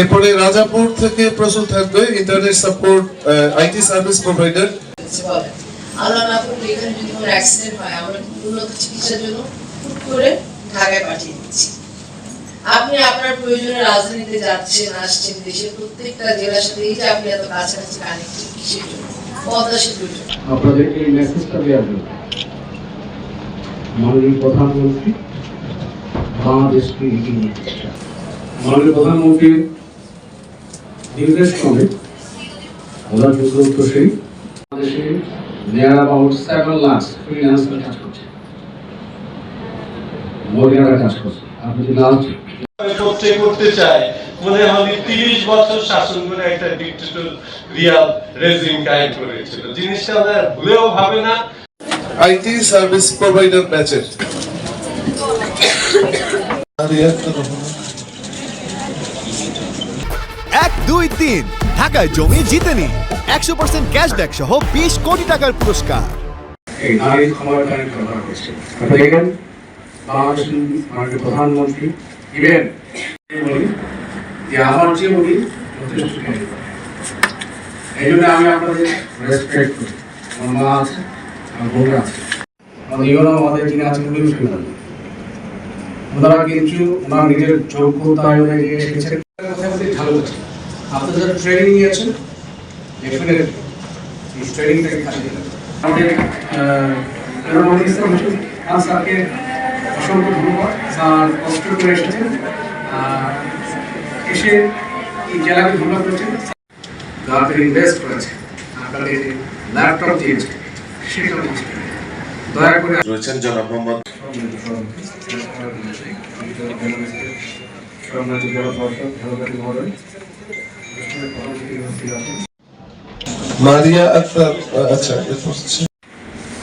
এরপরে রাজাপুর থেকে প্রচুর থাকবে internet support IT service provider আল্লাহ না করলে এখানে যদি কোনো অ্যাক্সিডেন্ট হয় আমরা উন্নত চিকিৎসার জন্য হুট করে ঢাকায় পাঠিয়ে দিচ্ছি। আপনি আপনার প্রয়োজনে রাজধানীতে যাচ্ছেন আসছেন দেশের প্রত্যেকটা জেলার সাথে এই যে আপনি এত কাছাকাছি কানেক্টেড কিসের জন্য? পদ্মা সেতুর জন্য। আপনাদেরকে এই মেসেজটা দেওয়ার জন্য। মাননীয় প্রধানমন্ত্রী বাংলাদেশকে এগিয়ে মাননীয় প্রধানমন্ত্রীর নির্দেশ ক্রমে ওনার যোগ্য উত্তরসূরি বাংলাদেশে নেয়ার অ্যাবাউট সেভেন লাখ ফ্রিল্যান্সার কাজ করছে। মহিলারা কাজ করছে। আপনি যদি লাস্ট করতে করতে চায় মনে হয় তিরিশ বছর শাসন করে একটা ডিক্টেটর রিয়াল রেজিম কায়েম করেছিল। জিনিসটা ওরা ভুলেও ভাবে না। আইটি সার্ভিস প্রোভাইডার ব্যাচের এক দুই তিন ঢাকায় জমি জিতে নিন। একশো পার্সেন্ট ক্যাশব্যাক সহ বিশ কোটি টাকার পুরস্কার। প্রধানমন্ত্রী ওনারা কিন্তু ওনার নিজের যোগ্যতায় অনুযায়ী এসেছেন। কথা বলতে ভালো যারা ট্রেনিং নিয়েছেন ডেফিনেটলি এই ট্রেনিংটাকে কাজে লাগাবেন আমাদের স্যারকে অসংখ্য ধন্যবাদ স্যার কষ্ট করে এসেছেন আর এসে এই জেলাকে ধন্যবাদ করেছেন যারা ইনভেস্ট করেছে আপনাদের যে ল্যাপটপ দিয়েছে সেটা দয়া করে রয়েছেন জনাব মোহাম্মদ মারিয়া আক্তার আচ্ছা এরপর হচ্ছে